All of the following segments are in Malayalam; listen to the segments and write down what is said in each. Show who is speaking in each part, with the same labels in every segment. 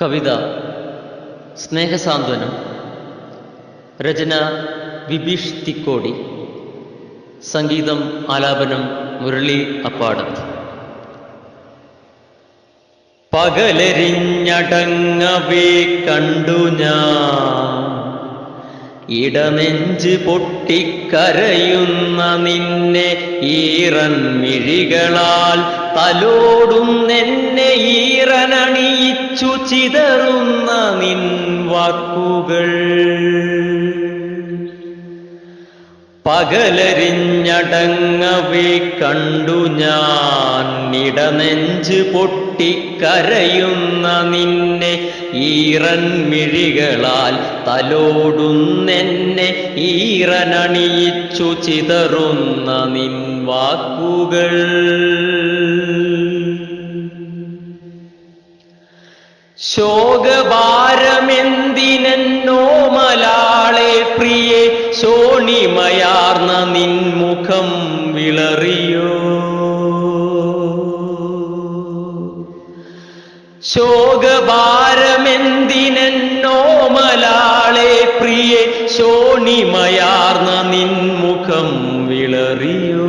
Speaker 1: കവിത സ്നേഹസാന്ത്വനം രചന വിഭീഷ് തിക്കോടി സംഗീതം ആലാപനം മുരളി അപ്പാടത്ത്. പകലരിഞ്ഞടങ്ങവേ കണ്ടു ഞാൻ ഇടനെഞ്ച് പൊട്ടിക്കരയുന്ന നിന്നെ ഈറൻ മിഴികളാൽ തലോടുന്നെന്നെ ഈറനണിയിച്ചു ചിതറുന്ന നിൻ വാക്കുകൾ. പകലരിഞ്ഞടങ്ങവേ കണ്ടു ഞാൻ ഇടനെഞ്ച് പൊട്ടിക്കരയുന്ന നിന്നെ ഈറൻ മിഴികളാൽ തലോടുന്നെന്നെ ഈറനണിയിച്ചു ചിതറുന്ന നിൻ വാക്കുകൾ. ശോകഭാരമെന്തിനെന്നോ മലാളെ പ്രിയെ ശോണിമയാർന്ന നിൻ മുഖം വിളറിയോ? ശോകഭാരമെന്തിനെന്നോ മലാളെ പ്രിയെ ശോണിമയാർന്ന നിൻ മുഖം വിളറിയോ?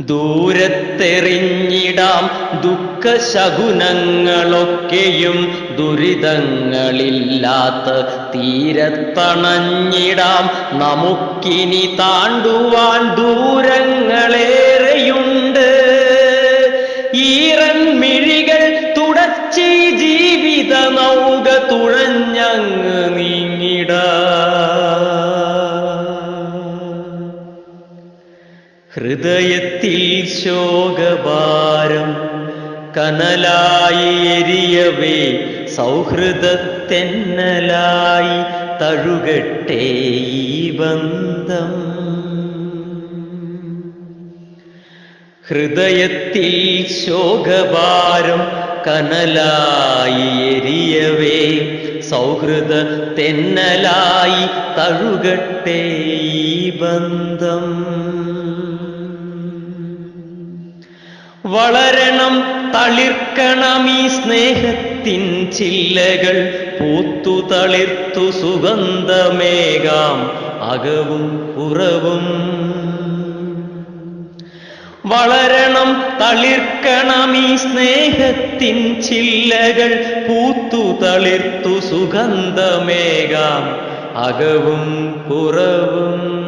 Speaker 1: ദൂരത്തെറിഞ്ഞിടാം ദുഃഖശകുനങ്ങളൊക്കെയും ദുരിതങ്ങളില്ലാത്ത തീരത്തണഞ്ഞിടാം. നമുക്കിനി താണ്ടുവാൻ ദൂരങ്ങളേറെയുണ്ട്. ഈറൻ മിഴികൾ തുടച്ചി ജീവിത നൗക തുഴഞ്ഞങ്ങ് നീങ്ങിടാം. ഹൃദയത്തിൽ ശോകഭാരം കനലായി എരിയവേ സൗഹൃദത്തെന്നലായി തഴുകട്ടെ ഈ ബന്ധം. ഹൃദയത്തിൽ ശോകഭാരം കനലായി എരിയവേ സൗഹൃദ തെന്നലായി തഴുകട്ടെ ഈ ബന്ധം. വളരണം തളിർക്കണം ഈ സ്നേഹത്തിൻ ചില്ലകൾ. പൂത്തു തളിർത്തു സുഗന്ധമേകാം അകവും പുറവും വളരണം തളിർക്കണം ഈ സ്നേഹത്തിൻ ചില്ലകൾ. പൂത്തു തളിർത്തു സുഗന്ധമേകാം അകവും പുറവും